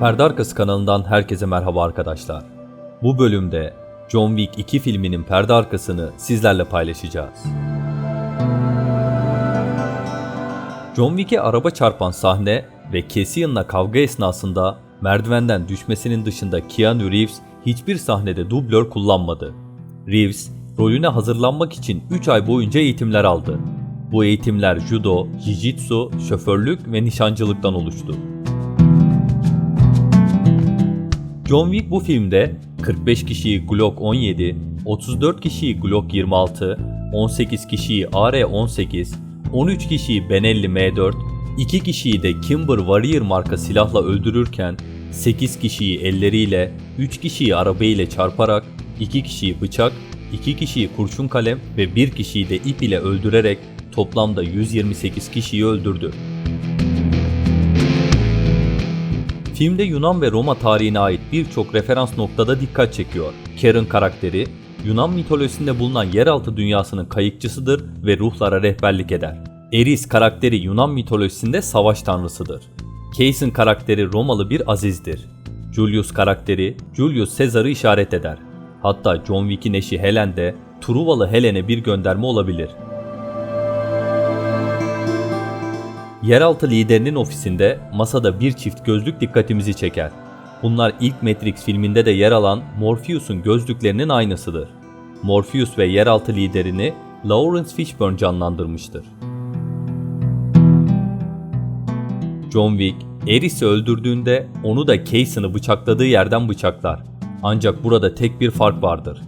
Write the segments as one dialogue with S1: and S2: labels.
S1: Perde Arkası kanalından herkese merhaba arkadaşlar. Bu bölümde John Wick 2 filminin perde arkasını sizlerle paylaşacağız. John Wick'e araba çarpan sahne ve Cassian'la kavga esnasında merdivenden düşmesinin dışında Keanu Reeves hiçbir sahnede dublör kullanmadı. Reeves, rolüne hazırlanmak için 3 ay boyunca eğitimler aldı. Bu eğitimler judo, jiu-jitsu, şoförlük ve nişancılıktan oluştu. John Wick bu filmde 45 kişiyi Glock 17, 34 kişiyi Glock 26, 18 kişiyi AR-18, 13 kişiyi Benelli M4, 2 kişiyi de Kimber Warrior marka silahla öldürürken 8 kişiyi elleriyle, 3 kişiyi arabayla çarparak, 2 kişiyi bıçak, 2 kişiyi kurşun kalem ve 1 kişiyi de ip ile öldürerek toplamda 128 kişiyi öldürdü. Filmde Yunan ve Roma tarihine ait birçok referans noktada dikkat çekiyor. Karen karakteri, Yunan mitolojisinde bulunan yeraltı dünyasının kayıkçısıdır ve ruhlara rehberlik eder. Eris karakteri Yunan mitolojisinde savaş tanrısıdır. Case'in karakteri Romalı bir azizdir. Julius karakteri Julius Caesar'ı işaret eder. Hatta John Wick'in eşi Helen de Truvalı Helen'e bir gönderme olabilir. Yeraltı liderinin ofisinde masada bir çift gözlük dikkatimizi çeker. Bunlar ilk Matrix filminde de yer alan Morpheus'un gözlüklerinin aynısıdır. Morpheus ve yeraltı liderini Lawrence Fishburne canlandırmıştır. John Wick, Eris'i öldürdüğünde onu da Casey'ni bıçakladığı yerden bıçaklar. Ancak burada tek bir fark vardır.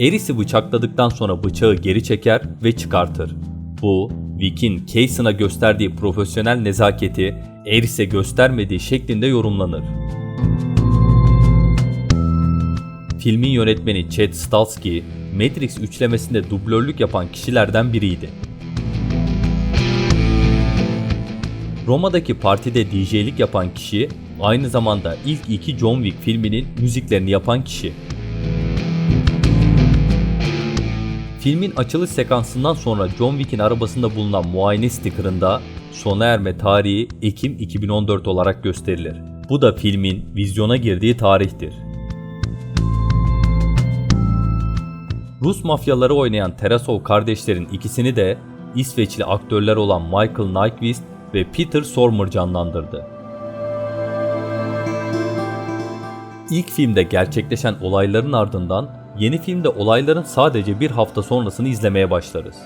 S1: Eris'i bıçakladıktan sonra bıçağı geri çeker ve çıkartır. Bu, Wick'in Casey'na gösterdiği profesyonel nezaketi Eris'e göstermediği şeklinde yorumlanır. Filmin yönetmeni Chad Stahelski, Matrix üçlemesinde dublörlük yapan kişilerden biriydi. Roma'daki partide DJ'lik yapan kişi, aynı zamanda ilk iki John Wick filminin müziklerini yapan kişi. Filmin açılış sekansından sonra John Wick'in arabasında bulunan muayene stikerında sona erme tarihi Ekim 2014 olarak gösterilir. Bu da filmin vizyona girdiği tarihtir. Rus mafyaları oynayan Terasov kardeşlerin ikisini de İsveçli aktörler olan Michael Nyqvist ve Peter Stormare canlandırdı. İlk filmde gerçekleşen olayların ardından yeni filmde olayların sadece bir hafta sonrasını izlemeye başlarız.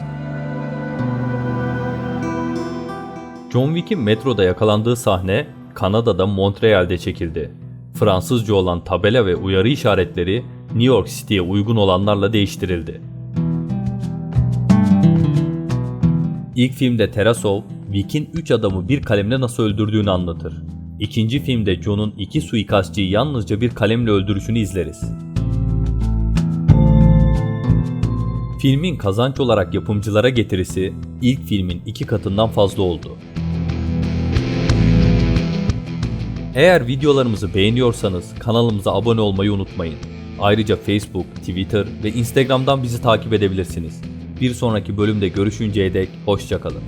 S1: John Wick'in metroda yakalandığı sahne Kanada'da Montreal'de çekildi. Fransızca olan tabela ve uyarı işaretleri New York City'ye uygun olanlarla değiştirildi. İlk filmde Terasov, Wick'in 3 adamı bir kalemle nasıl öldürdüğünü anlatır. İkinci filmde John'un iki suikastçıyı yalnızca bir kalemle öldürüşünü izleriz. Filmin kazanç olarak yapımcılara getirisi ilk filmin iki katından fazla oldu. Eğer videolarımızı beğeniyorsanız kanalımıza abone olmayı unutmayın. Ayrıca Facebook, Twitter ve Instagram'dan bizi takip edebilirsiniz. Bir sonraki bölümde görüşünceye dek hoşçakalın.